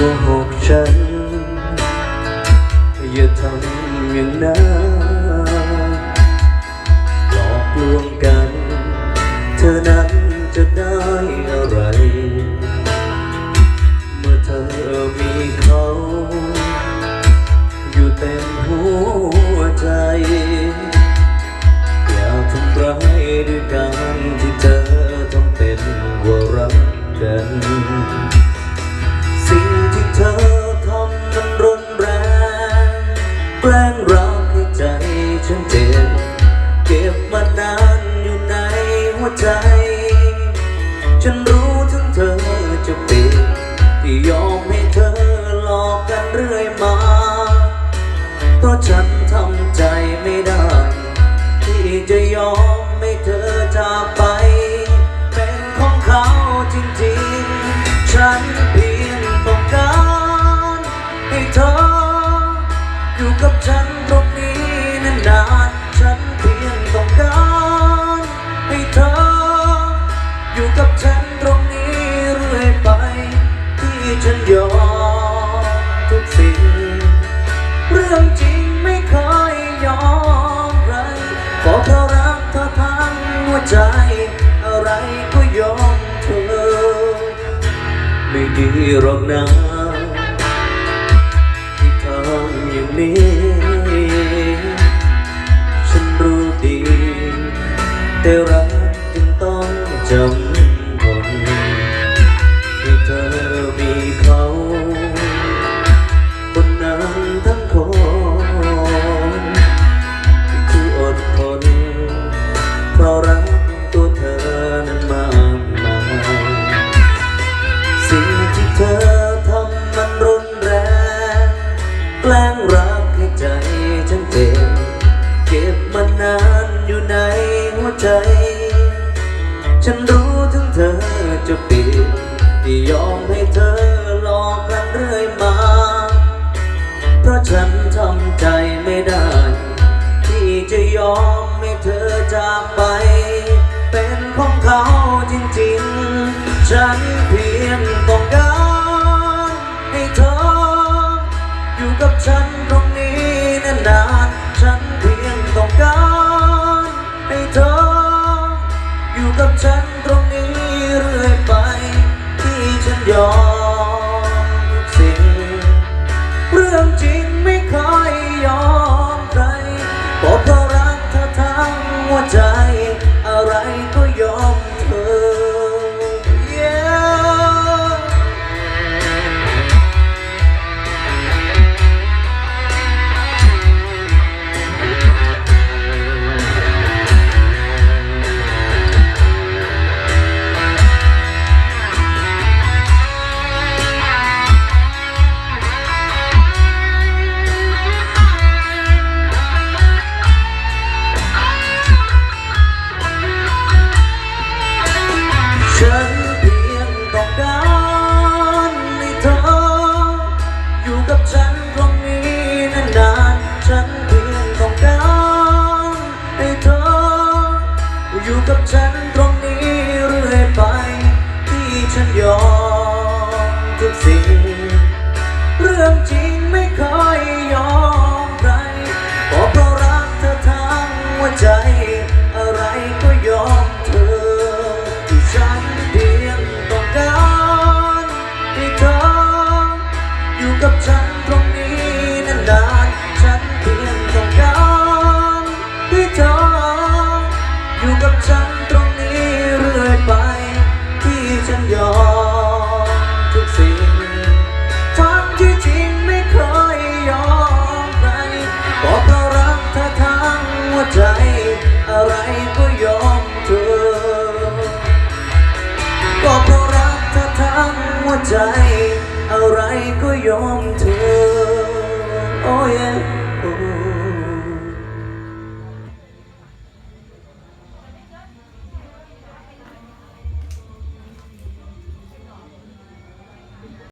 โกหกฉัน อย่าทำอย่างนั้นหลอกลวงกัน เธอนั้นจะได้ ใจ ฉันรู้ถึงเธอจะปิดที่ยอมให้เธอหลอกกันเรื่อยมา เพราะฉันทำใจไม่ได้ ที่จะยอมให้เธอจากไป เป็นของเขาจริงๆ ฉันเพียงต้องการให้เธออยู่กับฉัน รื่องจริงไม่เคยยอมใครขอเพราะรักเธอทั้งหัวใจ อะไรก็ยอมเธอ ไม่ดีหรอกนะที่ทำอย่างนี้ ฉันรู้ดีแต่รัก ใจ ฉันรู้ถึงเธอจะเปิดที่ยอมให้เธอหลอกกันเรื่อยมา เพราะฉันทำใจไม่ได้ ที่จะยอมให้เธอจากไป เป็นของเขาจริงๆ ฉันเพียงต้องการให้เธออยู่กับฉัน ยอมทุกสิ่งเรื่องจริง อะไร